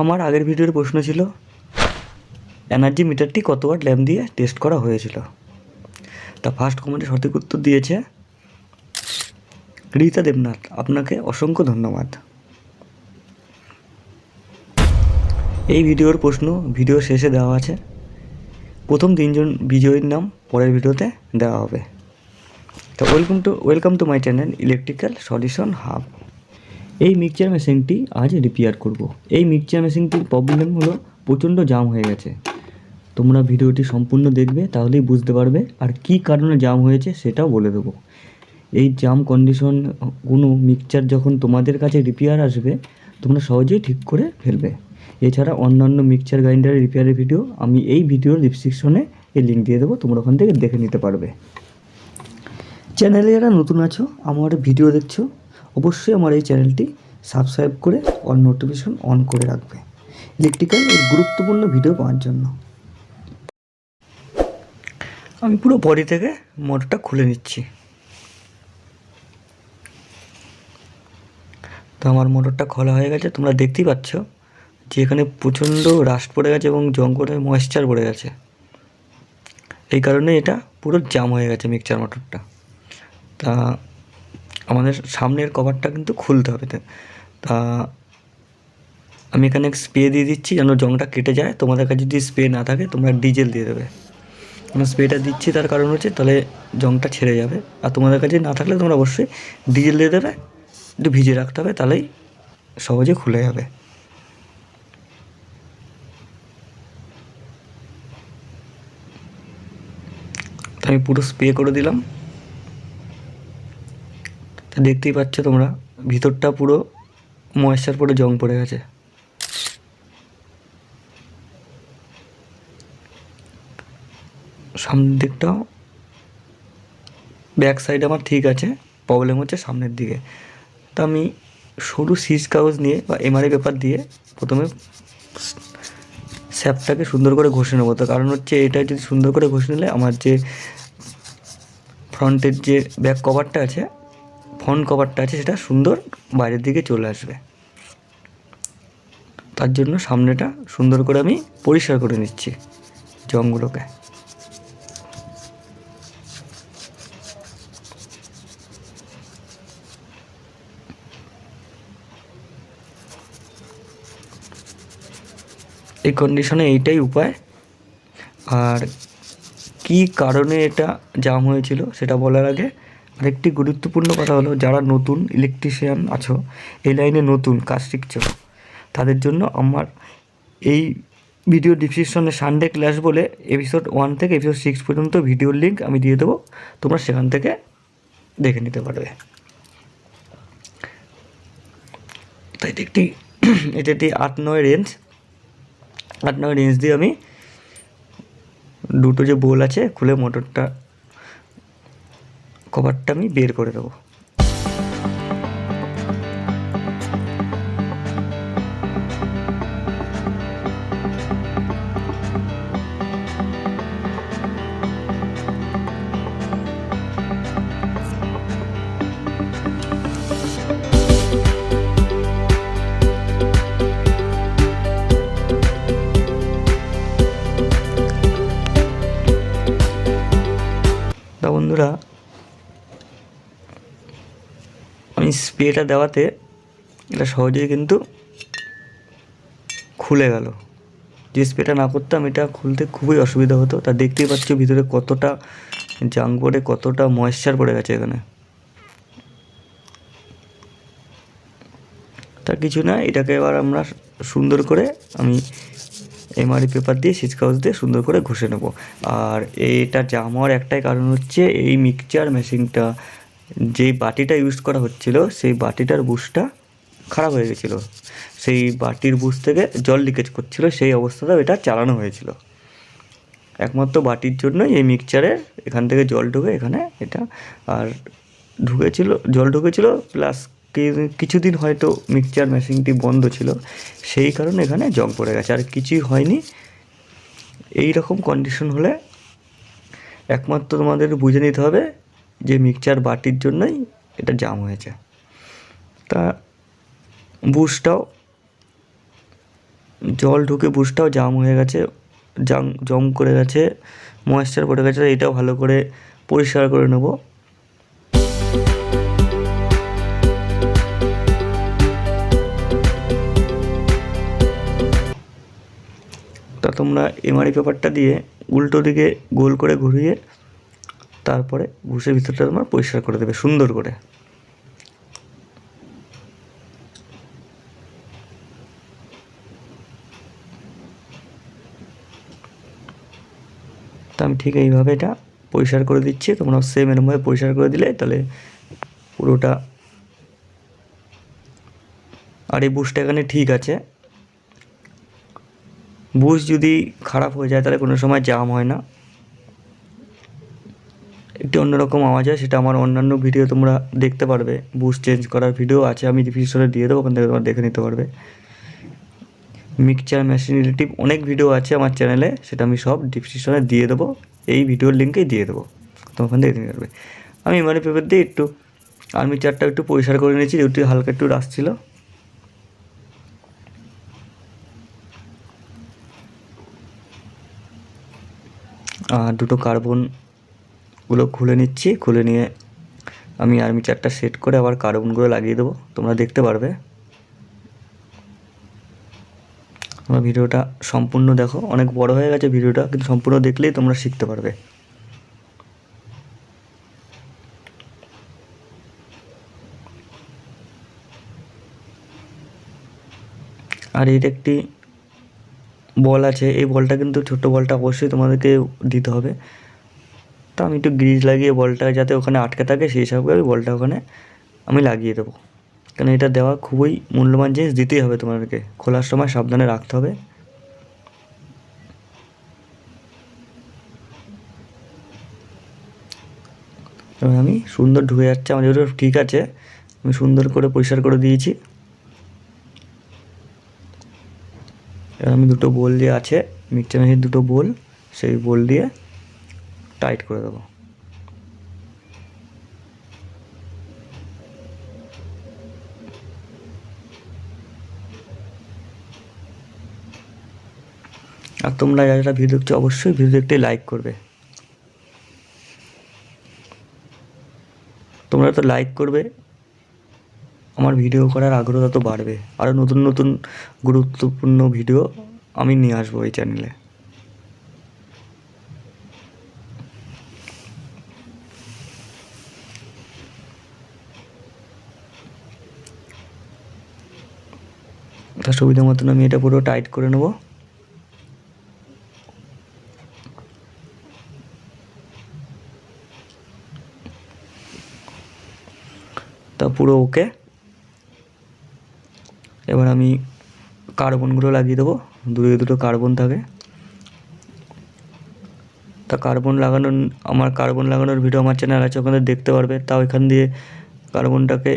আমার আগের ভিডিওর প্রশ্ন ছিল, এনার্জি মিটারটি কত ওয়াট ল্যাম্প দিয়ে টেস্ট করা হয়েছিল? তা ফার্স্ট কমেন্টে সঠিক উত্তর দিয়েছে, রীতা দেবনাথ, আপনাকে অসংখ্য ধন্যবাদ। এই ভিডিওর প্রশ্ন ভিডিও শেষে দেওয়া আছে। প্রথম তিনজন বিজয়ীর নাম পরের ভিডিওতে দেওয়া হবে। তো welcome to welcome to my channel electrical solution hub এই মিক্সচার মেশিনটি আজ রিপেয়ার করব। এই মিক্সচার মেশিনটির প্রবলেম হলো প্রচণ্ড জাম হয়ে গেছে। তোমরা ভিডিওটি সম্পূর্ণ দেখবে, তাহলেই বুঝতে পারবে আর কী কারণে জাম হয়েছে সেটাও বলে দেবো। এই জাম কন্ডিশন কোনো মিক্সচার যখন তোমাদের কাছে রিপেয়ার আসবে, তোমরা সহজেই ঠিক করে ফেলবে। এছাড়া অন্যান্য মিক্সচার গ্রাইন্ডারের রিপেয়ারের ভিডিও আমি এই ভিডিওর ডিসক্রিপশনে এই লিঙ্ক দিয়ে দেবো, তোমরা ওখান থেকে দেখে নিতে পারবে। চ্যানেলে যারা নতুন আছো, আমার ভিডিও দেখছ অবশ্যই আমার এই চ্যানেলটি সাবস্ক্রাইব করে অল নোটিফিকেশন অন করে রাখবে। ইলেকট্রিক্যাল এর গুরুত্বপূর্ণ ভিডিও পাওয়ার জন্য। আমি পুরো বডি থেকে মোটরটা খুলে নিচ্ছি। তো আমার মোটরটা খোলা হয়ে গেছে, তোমরা দেখতেই পাচ্ছ যে এখানে প্রচণ্ড রাস্ট পড়ে গেছে এবং জং করে ময়েশ্চার পড়ে গেছে। এই কারণে এটা পুরো জাম হয়ে গেছে মিক্সচার মোটরটা তা আমাদের সামনের কভারটা কিন্তু খুলতে হবে তা- আমি এখানে স্প্রে দিয়ে দিচ্ছি যেন জংটা কেটে যায়। তোমাদের কাছে যদি স্প্রে না থাকে, তোমরা ডিজেল দিয়ে দেবে। আমি স্প্রেটা দিচ্ছি, তার কারণ হচ্ছে তাহলে জংটা ছেড়ে যাবে। আর তোমাদের কাছে না থাকলে তোমরা অবশ্যই ডিজেল দিয়ে দেবে। একটু ভিজিয়ে রাখতে হবে, তাহলেই সহজে খুলে যাবে। আমি পুরো স্প্রে করে দিলাম। তা দেখতেই পাচ্ছ তোমরা, ভিতরটা পুরো ময়েশ্চার পড়ে জং পড়ে গেছে। সামনের দিকটাও ব্যাক সাইড আমার ঠিক আছে প্রবলেম হচ্ছে সামনের দিকে। তা আমি সরু সিজ কাগজ নিয়ে বা এমআরআই পেপার দিয়ে প্রথমে স্যাপটাকে সুন্দর করে ঘষে নেব। তো কারণ হচ্ছে এটা যদি সুন্দর করে ঘষে নিলে আমার যে ফ্রন্টের যে ব্যাক কভারটা আছে ফ্রন্ট কভারটা আছে, সেটা সুন্দর বাইরের দিকে চলে আসবে। তার জন্য সামনেটা সুন্দর করে আমি পরিষ্কার করে নিচ্ছি জংগুলোকে। এই কন্ডিশনে এইটাই উপায়। আর কী কারণে এটা জাম হয়েছিল সেটা বলার আগে আরেকটি গুরুত্বপূর্ণ কথা হলো, যারা নতুন ইলেকট্রিশিয়ান আছো, এই লাইনে নতুন কাজ শিখছো, তাদের জন্য আমার এই ভিডিও ডিসক্রিপশনে সানডে ক্লাস বলে এপিসোড ওয়ান থেকে এপিসোড সিক্স পর্যন্ত ভিডিওর লিঙ্ক আমি দিয়ে দেবো, তোমরা সেখান থেকে দেখে নিতে পারবে। তাই একটি, এটি একটি আট নয় রেঞ্জ আট নয় রেঞ্জ দিয়ে আমি দুটো যে বোল আছে, খুলে মোটরটা কভারটা আমি বের করে দেবো বন্ধুরা আমি স্প্রেটা দেওয়াতে এটা সহজেই কিন্তু খুলে গেল। যে স্প্রেটা না করতাম, এটা খুলতে খুবই অসুবিধা হতো। তা দেখতেই পাচ্ছ ভিতরে কতটা জাং পড়ে কতটা ময়েশ্চার পড়ে গেছে এখানে। তা কিছু না, এটাকে এবার আমরা সুন্দর করে আমি এমআরই পেপার দিয়ে কাগজ দিয়ে সুন্দর করে ঘষে নেব। আর এটা জাম হওয়ার একটাই কারণ হচ্ছে এই মিক্সচার মেশিনটা যেই বাটিটা ইউজ করা হচ্ছিল, সেই বাটিটার বুশটা খারাপ হয়ে গেছিল। সেই বাটির বুশ থেকে জল লিকেজ করছিল, সেই অবস্থাতেও এটা চালানো হয়েছিল। একমাত্র বাটির জন্যই এই মিক্সচারের এখান থেকে জল ঢুকে এখানে এটা আর ঢুকেছিল, জল ঢুকেছিল প্লাস কিছুদিন হয়তো মিক্সচার মেশিনটি বন্ধ ছিল, সেই কারণে এখানে জং পড়ে গেছে। আর কিছুই হয়নি। এই রকম কন্ডিশন হলে একমাত্র তোমাদের বুঝে নিতে হবে যে মিক্সচার বাটির জন্যই এটা জাম হয়েছে। তা বুশটাও জল ঢুকে বুশটাও জাম হয়ে গেছে জাম জম করে গেছে ময়েশ্চার পড়ে গেছে, এটাও ভালো করে পরিষ্কার করে নেব। তা তোমরা এমআরই পেপারটা দিয়ে উল্টো দিকে গোল করে ঘুরিয়ে তারপরে ঘুষের ভিতরটা তোমার পরিষ্কার করে দেবে, সুন্দর করে। তা আমি ঠিক এইভাবে এটা পরিষ্কার করে দিচ্ছি, তোমরা সেম এরমভাবে পরিষ্কার করে দিলে তাহলে পুরোটা আর এই বুশটা এখানে ঠিক আছে। বুশ যদি খারাপ হয়ে যায় তাহলে কোনো সময় জাম হয় না। একটি অন্যরকম আওয়াজ হয়, সেটা আমার অন্যান্য ভিডিও তোমরা দেখতে পারবে। বুশ চেঞ্জ করার ভিডিও আছে, আমি ডিসক্রিপশনে দিয়ে দেবো, ওখান থেকে তোমরা দেখে নিতে পারবে। মিক্সচার মেশিন রিলেটিভ অনেক ভিডিও আছে আমার চ্যানেলে সেটা আমি সব ডিসক্রিপশনে দিয়ে দেবো। এই ভিডিওর লিঙ্কেই দিয়ে দেবো। তোমার ওখান থেকে দেখে নিতে পারবে। আমি মানে পেপার দিয়ে একটু আর্মি চারটা একটু পরিষ্কার করে নিয়েছি, যেহেতু হালকা একটু রাস ছিল। আর দুটো কার্বনগুলো খুলে নিচ্ছি, খুলে নিয়ে আমি আর্মি চারটা সেট করে আবার কার্বনগুলো লাগিয়ে দেবো। তোমরা দেখতে পারবে। তোমরা ভিডিওটা সম্পূর্ণ দেখো। অনেক বড় হয়ে গেছে ভিডিওটা, কিন্তু সম্পূর্ণ দেখলেই তোমরা শিখতে পারবে। আর এর একটি বল আছে, এই বলটা কিন্তু ছোট্ট বলটা অবশ্যই তোমাদেরকে দিতে হবে। আমি একটু গ্রিজ লাগিয়ে বলটা যাতে ওখানে আটকে থাকে, সেই হিসাবে আমি বলটা ওখানে আমি লাগিয়ে দেবো। কারণ এটা দেওয়া খুবই মূল্যবান জিনিস, দিতেই হবে তোমাদেরকে। খোলার সময় সাবধানে রাখতে হবে। আমি সুন্দর ঢুকে যাচ্ছে, আমার ঠিক আছে, আমি সুন্দর করে পরিষ্কার করে দিয়েছি। আমি দুটো বোল যে আছে, মিক্সচার মেশিন দুটো বোল, সেই বোল দিয়ে টাইট করে দেবো। আর তোমরা যারা ভিডিও দেখছ, অবশ্যই ভিডিও দেখতে লাইক করবে। তোমরা তো লাইক করবে, আমার ভিডিও করার আগ্রহ তত বাড়বে। আরও নতুন নতুন গুরুত্বপূর্ণ ভিডিও আমি নিয়ে আসব এই চ্যানেলে তার সুবিধা মতন আমি এটা পুরো টাইট করে নেব। তা পুরো ওকে এবার আমি কার্বনগুলো লাগিয়ে দেবো, দুটো দুটো কার্বন থাকে। তা কার্বন লাগানোর, আমার কার্বন লাগানোর ভিডিও আমার চ্যানেল আছে, ওখানে দেখতে পারবে। তাও এখান দিয়ে কার্বনটাকে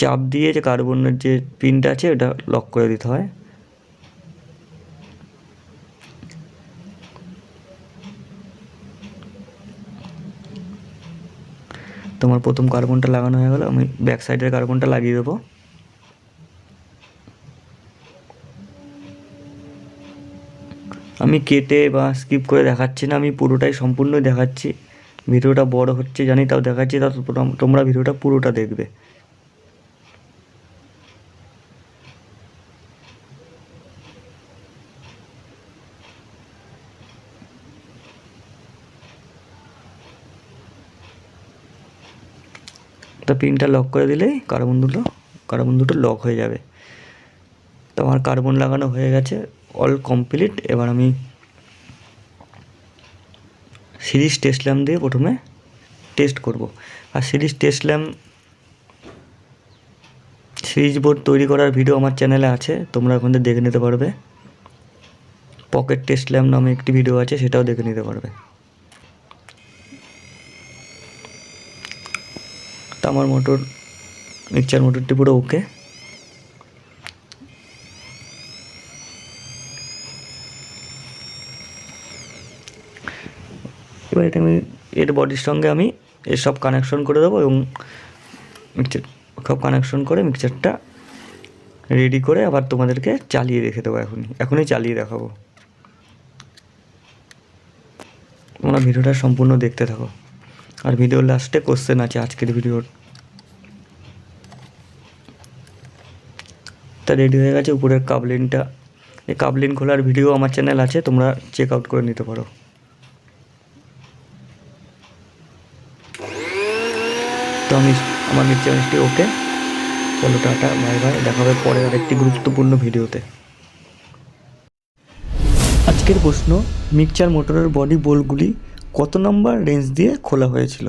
চাপ দিয়ে যে কার্বনের যে পিনটা আছে ওটা লক করে দিতে হয়। তোমার প্রথম কার্বনটা লাগানো হয়ে গেলো, আমি ব্যাক সাইডের কার্বনটা লাগিয়ে দেবো। আমি কেটে বা স্কিপ করে দেখাচ্ছি না, আমি পুরোটাই সম্পূর্ণ দেখাচ্ছি। ভিডিওটা বড় হচ্ছে জানি, তাও দেখাচ্ছি, তাও তোমরা ভিডিওটা পুরোটা দেখবে। তো পিনটা লক করে দিলেই কার্বন দুটো কার্বন দুটো লক হয়ে যাবে। তো আমার কার্বন লাগানো হয়ে গেছে অল কমপ্লিট এবার আমি সিরিজ টেস্ট ল্যাম্প দিয়ে প্রথমে টেস্ট করব। আর series test lamp series board তৈরি করার ভিডিও আমার চ্যানেলে আছে, তোমরা ওখান থেকে দেখে নিতে পারবে। পকেট টেস্ট ল্যাম্প নামে একটি ভিডিও আছে, সেটাও দেখে নিতে পারবে। তা আমার মোটর মিক্সচার মোটরটি পুরো ওকে। এবার এটা আমি, এর বডির সঙ্গে আমি এর সব কানেকশন করে দেবো এবং মিক্সচার সব কানেকশন করে মিক্সচারটা রেডি করে আবার তোমাদেরকে চালিয়ে রেখে দেবো এখনই এখনই চালিয়ে দেখাবো। তোমরা ভিডিওটা সম্পূর্ণ দেখতে থাকো। আর ভিডিওর লাস্টে কোশ্চেন আছে আজকের ভিডিওর তা রেডি হয়ে গেছে উপরের কাবলিনটা। এই কাবলিন খোলার ভিডিও আমার চ্যানেল আছে, তোমরা চেক আউট করে নিতে পারো। তো আমি, আমার মিষ্টি ওকে চলো টাটা বাই বাই দেখা হবে পরে আরেকটি গুরুত্বপূর্ণ ভিডিওতে আজকের প্রশ্ন, মিক্সচার মোটরের বডি বোল্টগুলি কত নম্বর রেঞ্জ দিয়ে খোলা হয়েছিল?